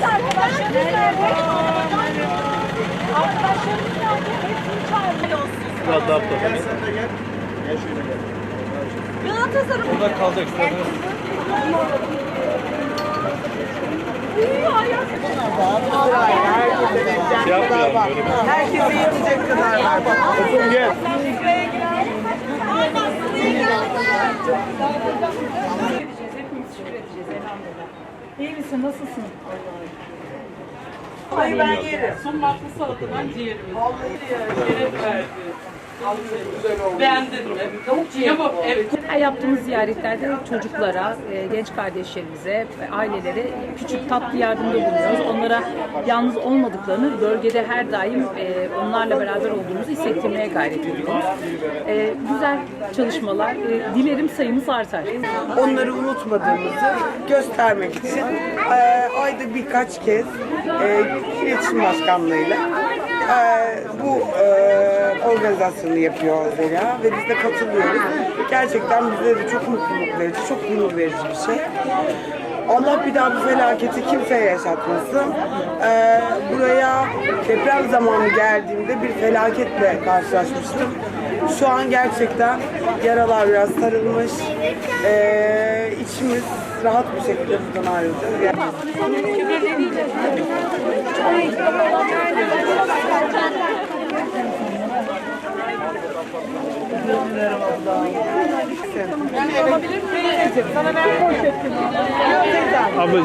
Evet arkadaşlarımız nerede? Arkadaşlarımız nerede? Hepsini çağırıyoruz. Biraz daha tut. Gel sen de gel. Gel şöyle gel. Galatasaray. Burada. Böyle bir Herkese yetecek kadar var. Kızım gel. İyi misin? Nasılsın? Hayır ben yerim. Son matlı salatadan ciğerimiz. Şeref verdi. Beğendin mi? Tavuk evet. Yaptığımız ziyaretlerde çocuklara, e, genç kardeşlerimize, ve ailelere küçük tatlı yardımda bulunuyoruz. Onlara yalnız olmadıklarını, bölgede her daim e, onlarla beraber olduğumuzu hissettirmeye gayret ediyoruz. E, Güzel çalışmalar. Dilerim sayımız artar. Onları unutmadığımızı göstermek için ayda birkaç kez iletişim başkanlığıyla e, organizasyonu yapıyor Zeliha ve biz de katılıyoruz. Gerçekten bize de çok mutluluk verici, çok gurur verici bir şey. Allah bir daha bu felaketi kimseye yaşatmasın. E, buraya deprem zamanı geldiğimde bir felaketle karşılaşmıştım. Şu an gerçekten yaralar biraz sarılmış. E, içimiz rahat bir şekilde buradan ayrılacağız. Yani Abla